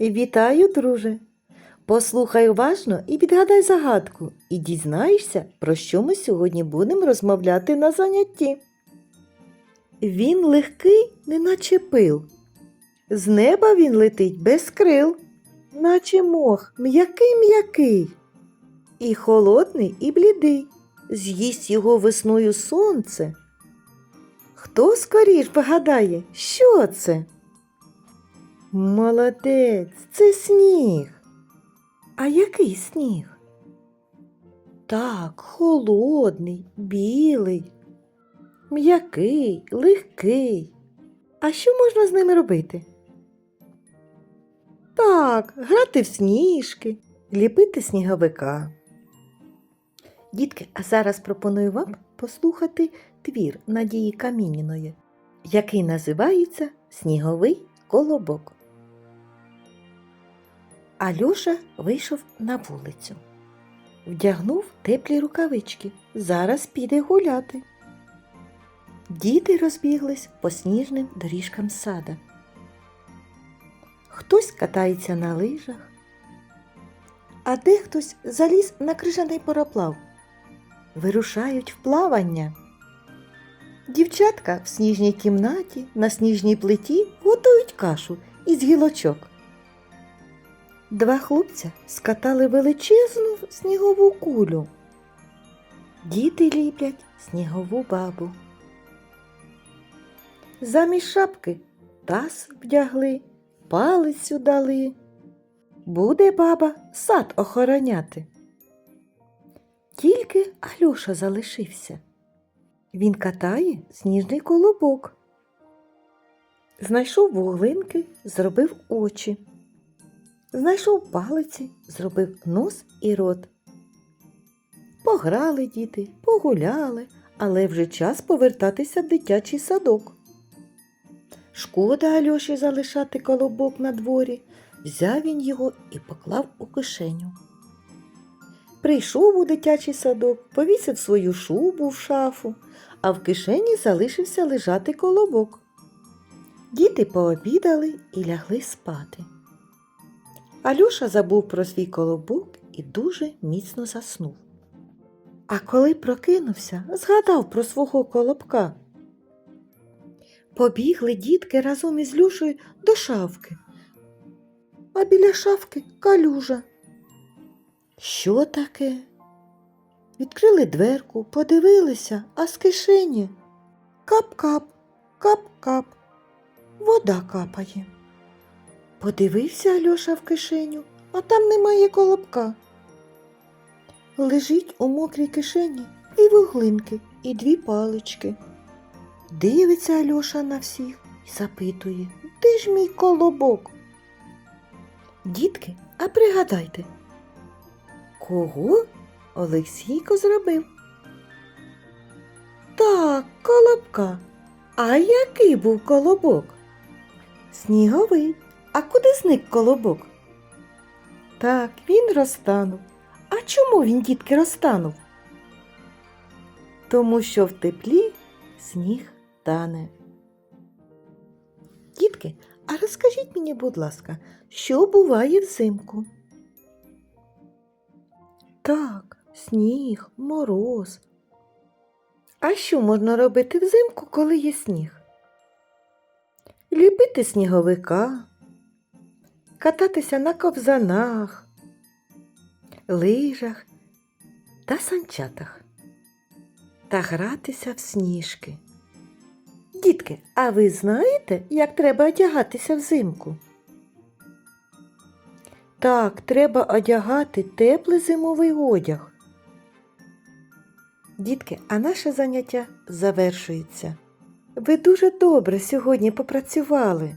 Вітаю, друже. Послухай уважно і відгадай загадку, і дізнаєшся, про що ми сьогодні будемо розмовляти на занятті. Він легкий, неначе пил. З неба він летить без крил, наче мох, м'який м'який. І холодний, і блідий. З'їсть його весною сонце. Хто скоріш вгадає, що це? Молодець, це сніг. А який сніг? Так, холодний, білий, м'який, легкий. А що можна з ними робити? Так, грати в сніжки, ліпити сніговика. Дітки, а зараз пропоную вам послухати твір Надії Камініної, який називається Сніговий колобок. Альоша вийшов на вулицю. Вдягнув теплі рукавички. Зараз піде гуляти. Діти розбіглись по сніжним доріжкам сада. Хтось катається на лижах, а дехтось заліз на крижаний пароплав. Вирушають в плавання. Дівчатка в сніжній кімнаті на сніжній плиті готують кашу із гілочок. Два хлопця скатали величезну снігову кулю. Діти ліплять снігову бабу. Замість шапки таз вдягли, палицю дали. Буде баба сад охороняти. Тільки Алюша залишився. Він катає сніжний колобок. Знайшов вуглинки, зробив очі. Знайшов палиці, зробив нос і рот. Пограли діти, погуляли, але вже час повертатися в дитячий садок. Шкода Альоші залишати колобок на дворі. Взяв він його і поклав у кишеню. Прийшов у дитячий садок, повісив свою шубу в шафу, а в кишені залишився лежати колобок. Діти пообідали і лягли спати. Алюша забув про свій колобок і дуже міцно заснув. А коли прокинувся, згадав про свого колобка. Побігли дітки разом із Люшею до шавки. А біля шавки калюжа. Що таке? Відкрили дверку, подивилися, а з кишені кап-кап, кап-кап, вода капає. Подивився Альоша в кишеню, а там немає колобка. Лежить у мокрій кишені і вуглинки, і дві палички. Дивиться Альоша на всіх і запитує, де ж мій колобок? Дітки, а пригадайте, кого Олексійко зробив? Так, колобка. А який був колобок? Сніговий. А куди зник колобок? Так, він розтанув. А чому він, дітки, розтанув? Тому що в теплі сніг тане. Дітки, а розкажіть мені, будь ласка, що буває взимку? Так, сніг, мороз. А що можна робити взимку, коли є сніг? Ліпити сніговика, кататися на ковзанах, лижах та санчатах та гратися в сніжки. Дітки, а ви знаєте, як треба одягатися взимку? Так, треба одягати теплий зимовий одяг. Дітки, а наше заняття завершується. Ви дуже добре сьогодні попрацювали.